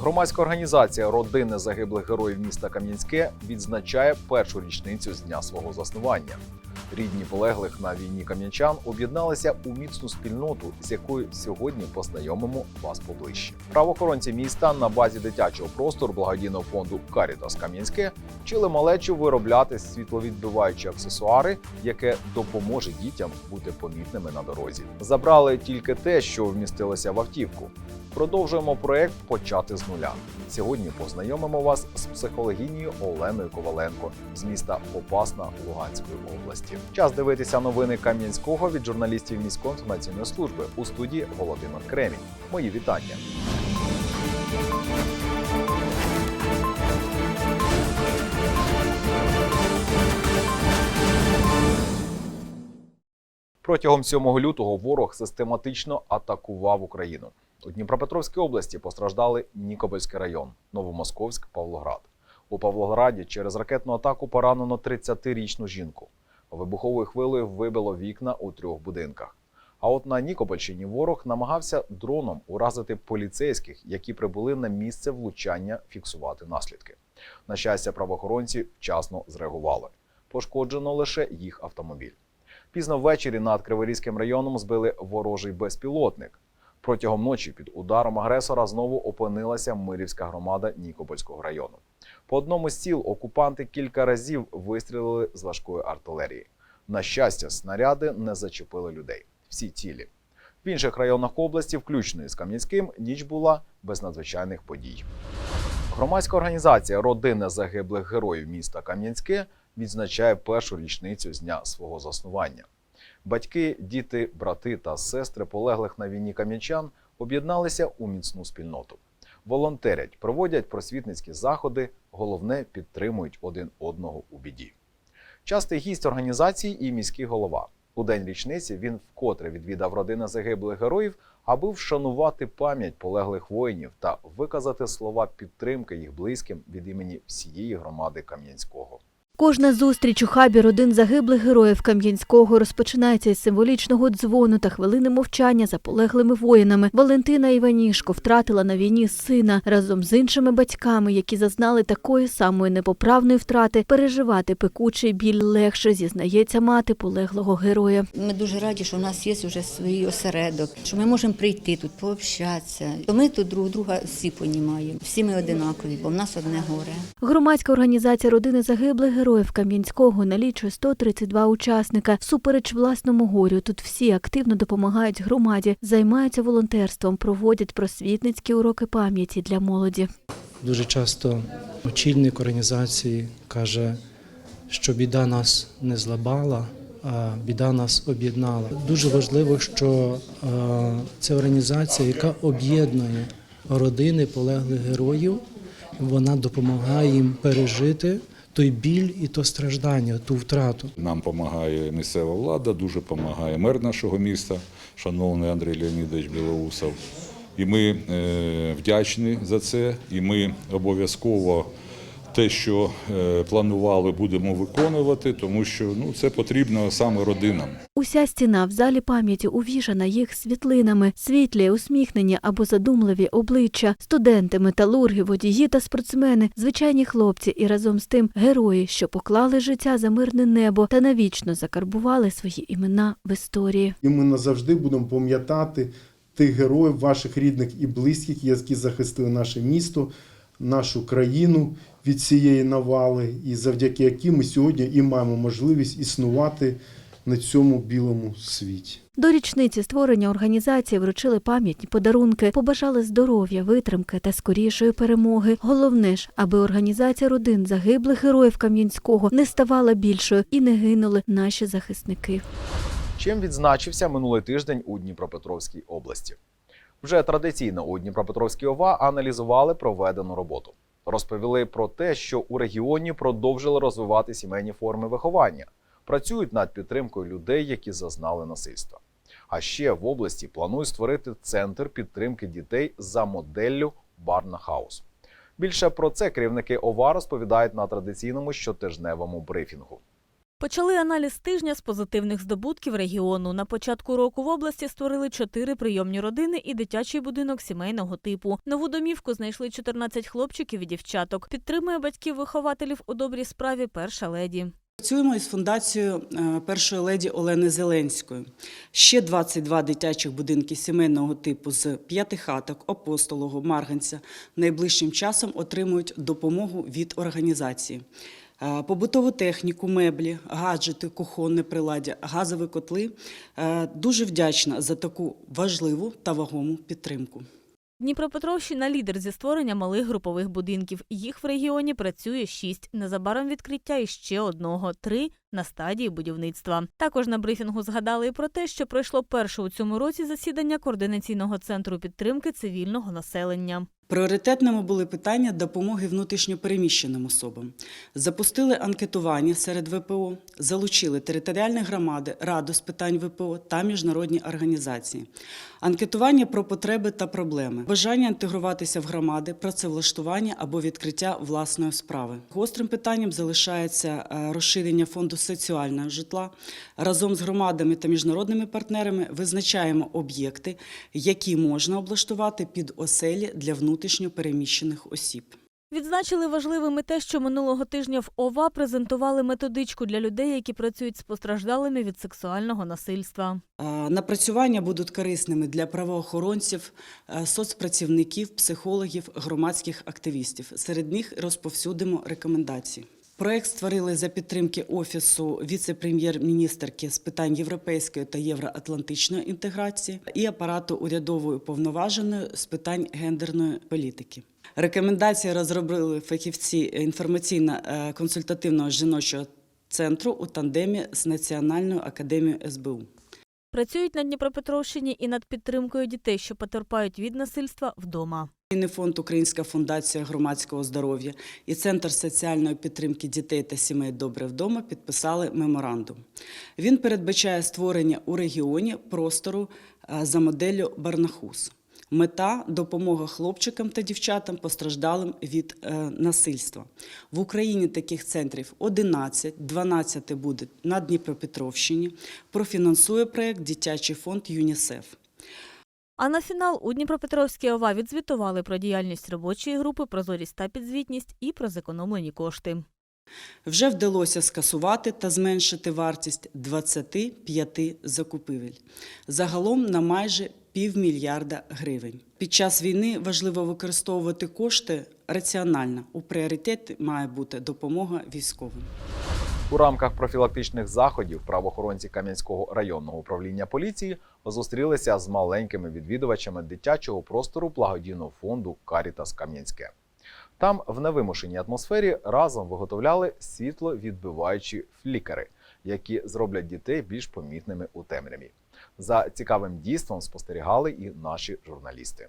Громадська організація Родини загиблих героїв міста Кам'янське відзначає першу річницю з дня свого заснування. Рідні полеглих на війні кам'янчан об'єдналися у міцну спільноту, з якою сьогодні познайомимо вас поближче. Правоохоронці міста на базі дитячого простору благодійного фонду Карітас Кам'янське вчили малечу виробляти світловідбиваючі аксесуари, яке допоможе дітям бути помітними на дорозі. Забрали тільки те, що вмістилося в автівку. Продовжуємо проект почати з нуля. Сьогодні познайомимо вас з психологінею Оленою Коваленко з міста Попасна Луганської області. Час дивитися новини Кам'янського від журналістів міської інформаційної служби у студії Володимир Кремінь. Мої вітання. Протягом 7 лютого ворог систематично атакував Україну. У Дніпропетровській області постраждали Нікопольський район, Новомосковськ, Павлоград. У Павлограді через ракетну атаку поранено 30-річну жінку. Вибуховою хвилею вибило вікна у трьох будинках. А от на Нікопольщині ворог намагався дроном уразити поліцейських, які прибули на місце влучання фіксувати наслідки. На щастя, правоохоронці вчасно зреагували. Пошкоджено лише їх автомобіль. Пізно ввечері над Криворізьким районом збили ворожий безпілотник. Протягом ночі під ударом агресора знову опинилася Мирівська громада Нікопольського району. По одному з сіл окупанти кілька разів вистрілили з важкої артилерії. На щастя, снаряди не зачепили людей. Всі цілі. В інших районах області, включно із Кам'янським, ніч була без надзвичайних подій. Громадська організація Родини загиблих героїв міста Кам'янське відзначає першу річницю з дня свого заснування. Батьки, діти, брати та сестри полеглих на війні кам'янчан об'єдналися у міцну спільноту. Волонтерять, проводять просвітницькі заходи, головне підтримують один одного у біді. Частий гість організації і міський голова. У день річниці він вкотре відвідав родини загиблих героїв, аби вшанувати пам'ять полеглих воїнів та виказати слова підтримки їх близьким від імені всієї громади Кам'янського. Кожна зустріч у хабі родин загиблих героїв Кам'янського розпочинається із символічного дзвону та хвилини мовчання за полеглими воїнами. Валентина Іванішко втратила на війні сина разом з іншими батьками, які зазнали такої самої непоправної втрати. Переживати пекучий біль легше, зізнається мати полеглого героя. Ми дуже раді, що у нас є вже свій осередок, що ми можемо прийти тут, пообщатися. Ми тут друг друга всі понімаємо. Всі ми одинакові, бо в нас одне горе. Громадська організація родини загиблих героїв Кам'янського налічує 132 учасника. Супереч власному горю, тут всі активно допомагають громаді, займаються волонтерством, проводять просвітницькі уроки пам'яті для молоді. Дуже часто очільник організації каже, що біда нас не злабала, а біда нас об'єднала. Дуже важливо, що е, це організація, яка об'єднує родини полеглих героїв, вона допомагає їм пережити той біль і то страждання, ту втрату. Нам допомагає місцева влада, дуже допомагає мер нашого міста, шановний Андрій Леонідович Білоусов. І ми е, вдячні за це. І ми обов'язково те, що е, планували, будемо виконувати, тому що ну, це потрібно саме родинам. Уся стіна в залі пам'яті увішана їх світлинами, світлі, усміхнені або задумливі обличчя, студенти, металурги, водії та спортсмени, звичайні хлопці і разом з тим герої, що поклали життя за мирне небо та навічно закарбували свої імена в історії. І ми назавжди будемо пам'ятати тих героїв, ваших рідних і близьких, які захистили наше місто, нашу країну від цієї навали, і завдяки яким ми сьогодні і маємо можливість існувати на цьому білому світі. До річниці створення організації вручили пам'ятні подарунки, побажали здоров'я, витримки та скорішої перемоги. Головне ж, аби організація родин загиблих героїв Кам'янського не ставала більшою і не гинули наші захисники. Чим відзначився минулий тиждень у Дніпропетровській області? Вже традиційно у Дніпропетровській ОВА аналізували проведену роботу. Розповіли про те, що у регіоні продовжили розвивати сімейні форми виховання, працюють над підтримкою людей, які зазнали насильства. А ще в області планують створити центр підтримки дітей за моделлю Барна Хаус. Більше про це керівники ОВА розповідають на традиційному щотижневому брифінгу. Почали аналіз тижня з позитивних здобутків регіону. На початку року в області створили чотири прийомні родини і дитячий будинок сімейного типу. Нову домівку знайшли 14 хлопчиків і дівчаток. Підтримує батьків-вихователів у добрій справі перша леді. Працюємо із фундацією е, першої леді Олени Зеленської. Ще 22 дитячих будинки сімейного типу з п'ятихаток, апостолого, Марганця найближчим часом отримують допомогу від організації. Е, Побутову техніку, меблі, гаджети, кухонне приладдя, газові котли. Е, Дуже вдячна за таку важливу та вагому підтримку. Дніпропетровщина лідер зі створення малих групових будинків. Їх в регіоні працює шість. Незабаром відкриття іще одного три на стадії будівництва. Також на брифінгу згадали і про те, що пройшло перше у цьому році засідання координаційного центру підтримки цивільного населення. Пріоритетними були питання допомоги внутрішньопереміщеним особам. Запустили анкетування серед ВПО, залучили територіальні громади, раду з питань ВПО та міжнародні організації. Анкетування про потреби та проблеми, бажання інтегруватися в громади, працевлаштування або відкриття власної справи. Гострим питанням залишається е, розширення фонду соціального житла. Разом з громадами та міжнародними партнерами визначаємо об'єкти, які можна облаштувати під оселі для внутрішньо переміщених осіб. Відзначили важливим і те, що минулого тижня в ОВА презентували методичку для людей, які працюють з постраждалими від сексуального насильства. Напрацювання будуть корисними для правоохоронців, е, соцпрацівників, психологів, громадських активістів. Серед них розповсюдимо рекомендації. Проект створили за підтримки Офісу віце-прем'єр-міністерки з питань європейської та євроатлантичної інтеграції і апарату урядової повноваженої з питань гендерної політики. Рекомендації розробили фахівці інформаційно-консультативного жіночого центру у тандемі з Національною академією СБУ. Працюють на Дніпропетровщині і над підтримкою дітей, що потерпають від насильства вдома. Мінний фонд Українська фундація громадського здоров'я і Центр соціальної підтримки дітей та сімей Добре вдома підписали меморандум. Він передбачає створення у регіоні простору е, за моделлю Барнахус. Мета допомога хлопчикам та дівчатам постраждалим від е, насильства. В Україні таких центрів 11, 12 буде на Дніпропетровщині. Профінансує проект Дитячий фонд ЮНІСЕФ. А на фінал у Дніпропетровській ОВА відзвітували про діяльність робочої групи, прозорість та підзвітність і про зекономлені кошти. Вже вдалося скасувати та зменшити вартість 25 закупівель. Загалом на майже півмільярда гривень. Під час війни важливо використовувати кошти раціонально. У пріоритеті має бути допомога військовим. У рамках профілактичних заходів правоохоронці Кам'янського районного управління поліції зустрілися з маленькими відвідувачами дитячого простору благодійного фонду Карітас Кам'янське. Там в невимушеній атмосфері разом виготовляли світловідбиваючі флікери, які зроблять дітей більш помітними у темряві. За цікавим дійством спостерігали і наші журналісти.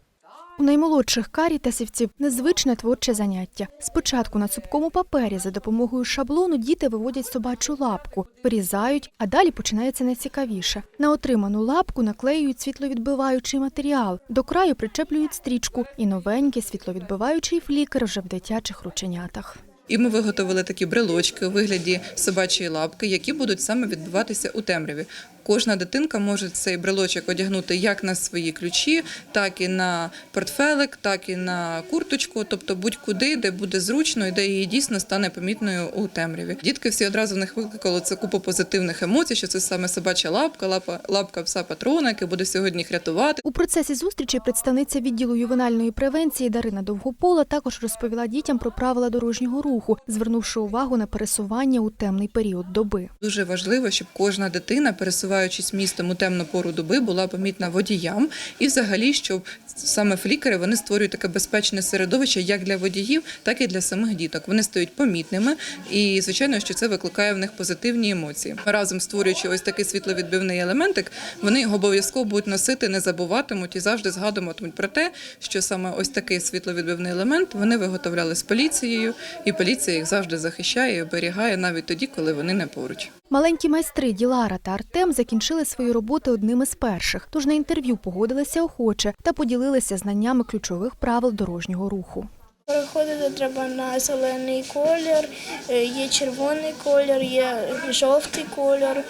У наймолодших карітасівців незвичне творче заняття. Спочатку на цупкому папері за допомогою шаблону діти виводять собачу лапку, вирізають, а далі починається найцікавіше. На отриману лапку наклеюють світловідбиваючий матеріал, до краю причеплюють стрічку і новенький світловідбиваючий флікер вже в дитячих рученятах. І ми виготовили такі брелочки у вигляді собачої лапки, які будуть саме відбиватися у темряві. Кожна дитинка може цей брелочок одягнути як на свої ключі, так і на портфелик, так і на курточку, тобто будь-куди, де буде зручно і де її дійсно стане помітною у темряві. Дітки всі одразу в них викликало це купу позитивних емоцій, що це саме собача лапка, лапа, лапка пса патрона, який буде сьогодні їх рятувати. У процесі зустрічі представниця відділу ювенальної превенції Дарина Довгопола також розповіла дітям про правила дорожнього руху, звернувши увагу на пересування у темний період доби. Дуже важливо, щоб кожна дитина, пересуваючись містом у темну пору доби, була помітна водіям, і взагалі, щоб саме флікери вони створюють таке безпечне середовище як для водіїв, так і для самих діток. Вони стають помітними, і звичайно, що це викликає в них позитивні емоції. Разом створюючи ось такий світловідбивний елементик, вони його обов'язково будуть носити, не забуватимуть і завжди згадуватимуть про те, що саме ось такий світловідбивний елемент вони виготовляли з поліцією, і поліція їх завжди захищає і оберігає навіть тоді, коли вони не поруч. Маленькі майстри Ділара та Артем закінчили свої роботи одними з перших, тож на інтерв'ю погодилися охоче та поділилися знаннями ключових правил дорожнього руху. Переходити треба на зелений колір, е, є червоний колір, є жовтий колір,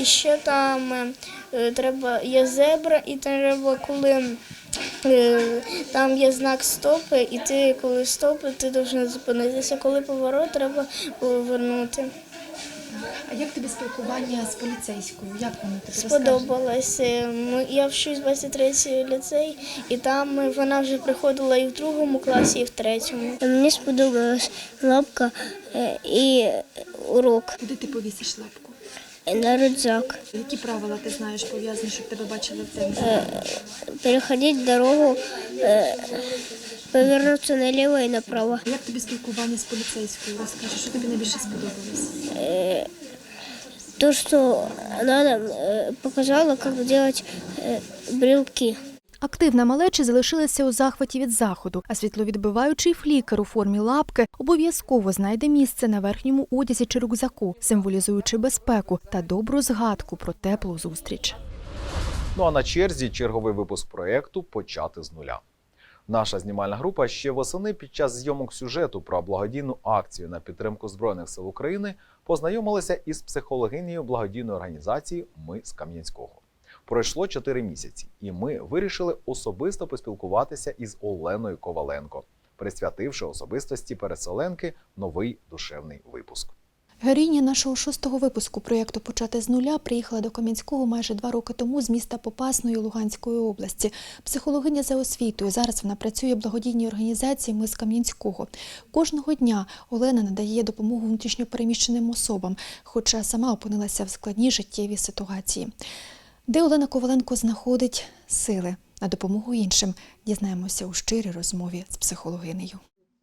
і ще там е, треба є зебра, і треба, коли е, там є знак стопи, і ти коли стопи, ти повинен зупинитися. Коли поворот, треба повернути. А як тобі спілкування з поліцейською? Як воно тобі Сподобалось. Е, Я вчусь в 23 ліцей, і там е, вона вже приходила і в другому класі, і в третьому. Мені сподобалась лапка і урок Куди ти повісиш лапку? на рюкзак. Які правила ти знаєш пов'язані, щоб тебе бачили в цьому? Переходити дорогу, повернутися наліво і направо. Як тобі спілкування з поліцейською? Розкажи, що тобі найбільше сподобалось? То, що вона нам е, показала, як робити брілки. Активна малеча залишилася у захваті від заходу, а світловідбиваючий флікер у формі лапки обов'язково знайде місце на верхньому одязі чи рюкзаку, символізуючи безпеку та добру згадку про теплу зустріч. Ну а на черзі черговий випуск проєкту Почати з нуля. Наша знімальна група ще восени під час зйомок сюжету про благодійну акцію на підтримку Збройних сил України познайомилися із психологинею благодійної організації Ми з Кам'янського. Пройшло 4 місяці, і ми вирішили особисто поспілкуватися із Оленою Коваленко, присвятивши особистості переселенки новий душевний випуск. Героїня нашого шостого випуску проєкту Почати з нуля приїхала до Кам'янського майже два роки тому з міста Попасної Луганської області. Психологиня за освітою. Зараз вона працює в благодійній організації Ми з Кам'янського. Кожного дня Олена надає допомогу внутрішньопереміщеним особам, хоча сама опинилася в складній життєвій ситуації. Де Олена Коваленко знаходить сили на допомогу іншим, дізнаємося у щирій розмові з психологинею.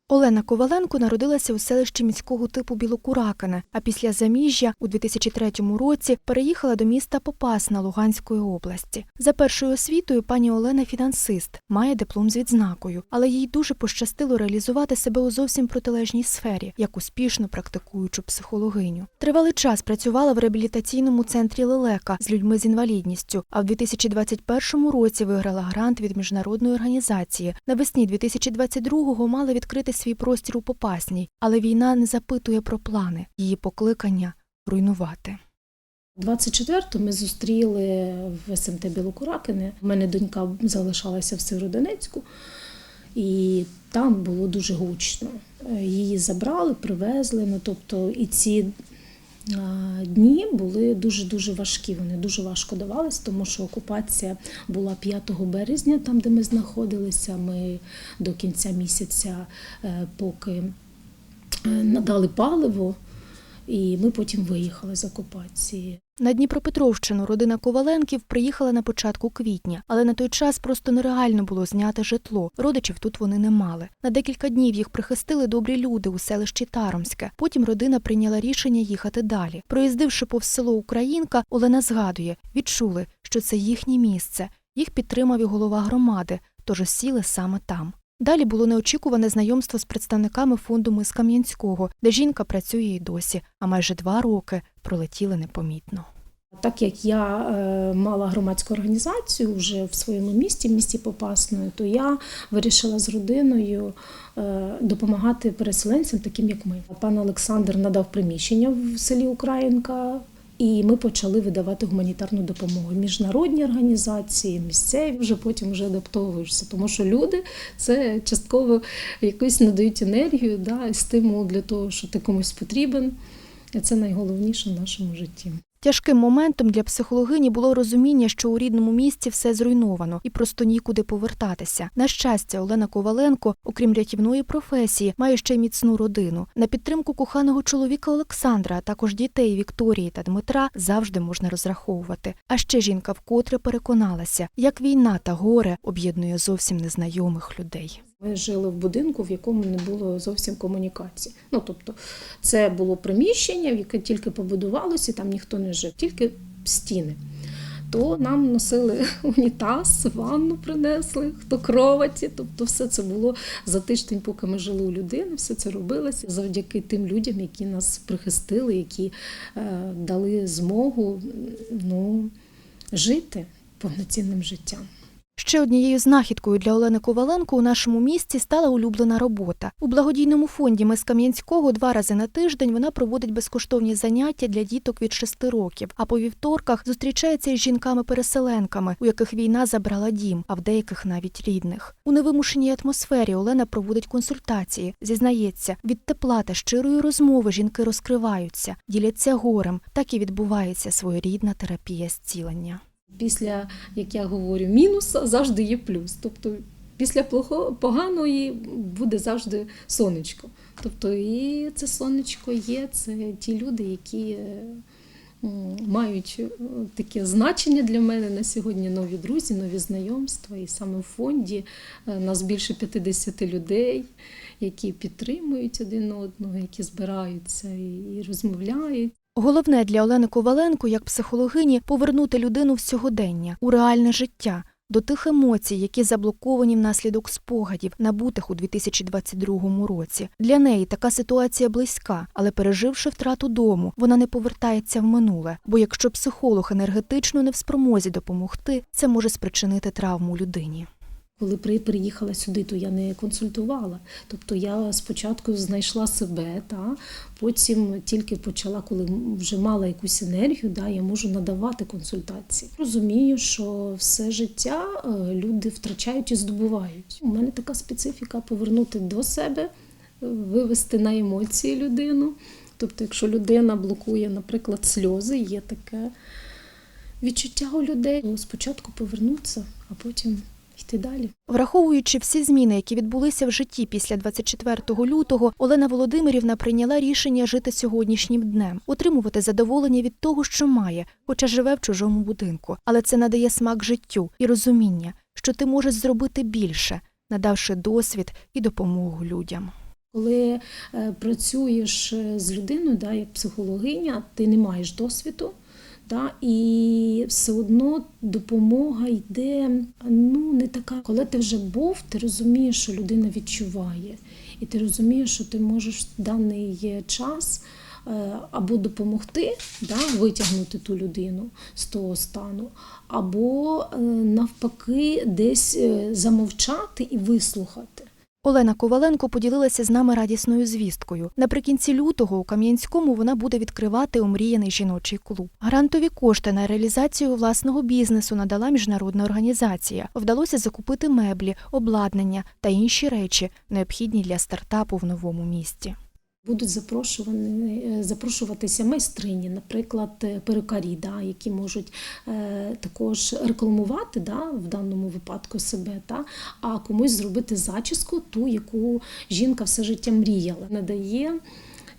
Олена Коваленко народилася у селищі міського типу Білокуракине, а після заміжжя у 2003 році переїхала до міста Попасна Луганської області. За першою освітою пані Олена фінансист, має диплом з відзнакою, але їй дуже пощастило реалізувати себе у зовсім протилежній сфері, як успішно практикуючу психологиню. Тривалий час працювала в реабілітаційному центрі Лелека з людьми з інвалідністю, а в 2021 році виграла грант від міжнародної організації. Навесні 2022-го мала відкрити свій простір у Попасній, але війна не запитує про плани, її покликання руйнувати. 24-го ми зустріли в СМТ Білокуракине. У мене донька залишалася в Северодонецьку, і там було дуже гучно. Її забрали, привезли. Ну, тобто, і ці дні були дуже-дуже важкі. Вони дуже важко давались, тому що окупація була 5 березня, там, де ми знаходилися. Ми до кінця місяця, е, поки е, надали паливо, і ми потім виїхали з окупації. На Дніпропетровщину родина Коваленків приїхала на початку квітня, але на той час просто нереально було зняти житло. Родичів тут вони не мали. На декілька днів їх прихистили добрі люди у селищі Таромське. Потім родина прийняла рішення їхати далі. Проїздивши повз село Українка, Олена згадує, відчули, що це їхнє місце. Їх підтримав і голова громади, тож сіли саме там. Далі було неочікуване знайомство з представниками фонду Ми з Кам'янського, де жінка працює і досі, а майже два роки пролетіли непомітно. Так як я е, мала громадську організацію вже в своєму місті, місті Попасної, то я вирішила з родиною е, допомагати переселенцям, таким як ми. Пан Олександр надав приміщення в селі Українка. І ми почали видавати гуманітарну допомогу. Міжнародні організації, місцеві вже потім вже адаптовуєшся, тому що люди це частково якусь надають енергію, да, і стимул для того, що ти комусь потрібен. Це найголовніше в нашому житті. Тяжким моментом для психологині було розуміння, що у рідному місті все зруйновано і просто нікуди повертатися. На щастя, Олена Коваленко, окрім рятівної професії, має ще й міцну родину. На підтримку коханого чоловіка Олександра, а також дітей Вікторії та Дмитра завжди можна розраховувати. А ще жінка вкотре переконалася, як війна та горе об'єднує зовсім незнайомих людей. Ми жили в будинку, в якому не було зовсім комунікації. Ну тобто, це було приміщення, в яке тільки побудувалося, там ніхто не жив, тільки стіни. То нам носили унітаз, ванну принесли, хто кроваті. Тобто, все це було за тиждень, поки ми жили у людини, все це робилося завдяки тим людям, які нас прихистили, які е, дали змогу ну, жити повноцінним життям. Ще однією знахідкою для Олени Коваленко у нашому місті стала улюблена робота. У благодійному фонді «Ми з Кам'янського два рази на тиждень вона проводить безкоштовні заняття для діток від 6 років, а по вівторках зустрічається із жінками-переселенками, у яких війна забрала дім, а в деяких навіть рідних. У невимушеній атмосфері Олена проводить консультації. Зізнається, від тепла та щирої розмови жінки розкриваються, діляться горем. Так і відбувається своєрідна терапія зцілення. Після, як я говорю, мінуса завжди є плюс. Тобто після поганої буде завжди сонечко. Тобто, і це сонечко є, це ті люди, які е, мають е, таке значення для мене на сьогодні нові друзі, нові знайомства. І саме в фонді е, нас більше 50 людей, які підтримують один одного, які збираються і розмовляють. Головне для Олени Коваленко, як психологині, повернути людину в сьогодення, у реальне життя, до тих емоцій, які заблоковані внаслідок спогадів, набутих у 2022 році. Для неї така ситуація близька, але переживши втрату дому, вона не повертається в минуле. Бо якщо психолог енергетично не в спромозі допомогти, це може спричинити травму людині. Коли приїхала сюди, то я не консультувала. Тобто я спочатку знайшла себе, та потім тільки почала, коли вже мала якусь енергію, да, я можу надавати консультації. Розумію, що все життя е, люди втрачають і здобувають. У мене така специфіка повернути до себе, е, вивести на емоції людину. Тобто, якщо людина блокує, наприклад, сльози, є таке відчуття у людей, спочатку повернутися, а потім йти далі. Враховуючи всі зміни, які відбулися в житті після 24 лютого, Олена Володимирівна прийняла рішення жити сьогоднішнім днем, отримувати задоволення від того, що має, хоча живе в чужому будинку. Але це надає смак життю і розуміння, що ти можеш зробити більше, надавши досвід і допомогу людям. Коли е, працюєш е, з людиною, да, як психологиня, ти не маєш досвіду. Да, і все одно допомога йде ну не така. Коли ти вже був, ти розумієш, що людина відчуває, і ти розумієш, що ти можеш в даний час е, або допомогти, да, витягнути ту людину з того стану, або е, навпаки десь е, замовчати і вислухати. Олена Коваленко поділилася з нами радісною звісткою. Наприкінці лютого у Кам'янському вона буде відкривати омріяний жіночий клуб. Грантові кошти на реалізацію власного бізнесу надала міжнародна організація. Вдалося закупити меблі, обладнання та інші речі, необхідні для стартапу в новому місті. Будуть запрошувані, е, запрошуватися майстрині, наприклад, е, перукарі, да, які можуть е, також рекламувати да, в даному випадку себе, да, а комусь зробити зачіску, ту, яку жінка все життя мріяла. Надає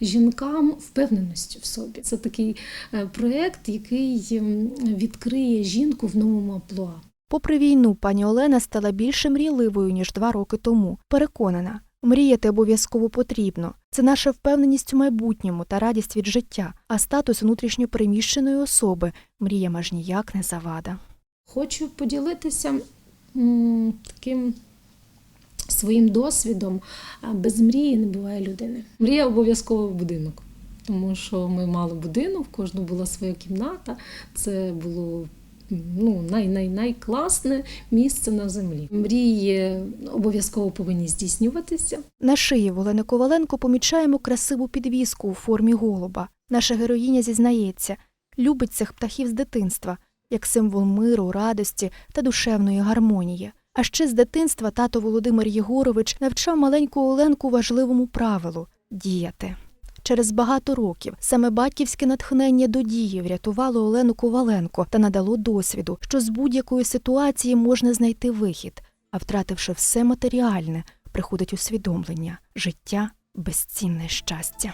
жінкам впевненості в собі. Це такий е, проєкт, який відкриє жінку в новому амплуа. Попри війну, пані Олена стала більше мрійливою ніж два роки тому. Переконана, мріяти обов'язково потрібно. Це наша впевненість у майбутньому та радість від життя, а статус внутрішньопереміщеної особи мріям аж ніяк не завада. Хочу поділитися таким своїм досвідом. Без мрії не буває людини. Мрія обов'язково в будинок. Тому що ми мали будинок, в кожного була своя кімната. Це було ну, най, най, найкласне місце на землі. Мрії обов'язково повинні здійснюватися. На шиї в Олени Коваленко помічаємо красиву підвіску у формі голуба. Наша героїня зізнається, любить цих птахів з дитинства, як символ миру, радості та душевної гармонії. А ще з дитинства тато Володимир Єгорович навчав маленьку Оленку важливому правилу діяти. Через багато років саме батьківське натхнення до дії врятувало Олену Коваленко та надало досвіду, що з будь-якої ситуації можна знайти вихід, а втративши все матеріальне, приходить усвідомлення життя безцінне щастя.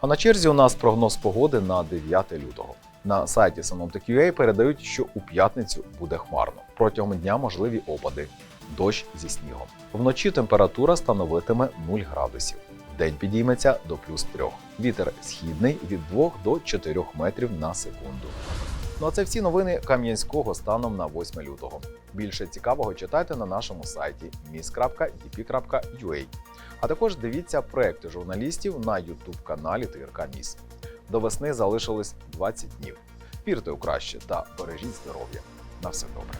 А на черзі у нас прогноз погоди на 9 лютого. На сайті Synoptic.ua передають, що у п'ятницю буде хмарно. Протягом дня можливі опади, дощ зі снігом. Вночі температура становитиме 0 градусів. День підійметься до плюс 3. Вітер східний від 2 до 4 метрів на секунду. Ну а це всі новини Кам'янського станом на 8 лютого. Більше цікавого читайте на нашому сайті mis.dp.ua. А також дивіться проекти журналістів на YouTube каналі ТРК Міс. До весни залишилось 20 днів. вірте у краще та бережіть здоров'я. На все добре.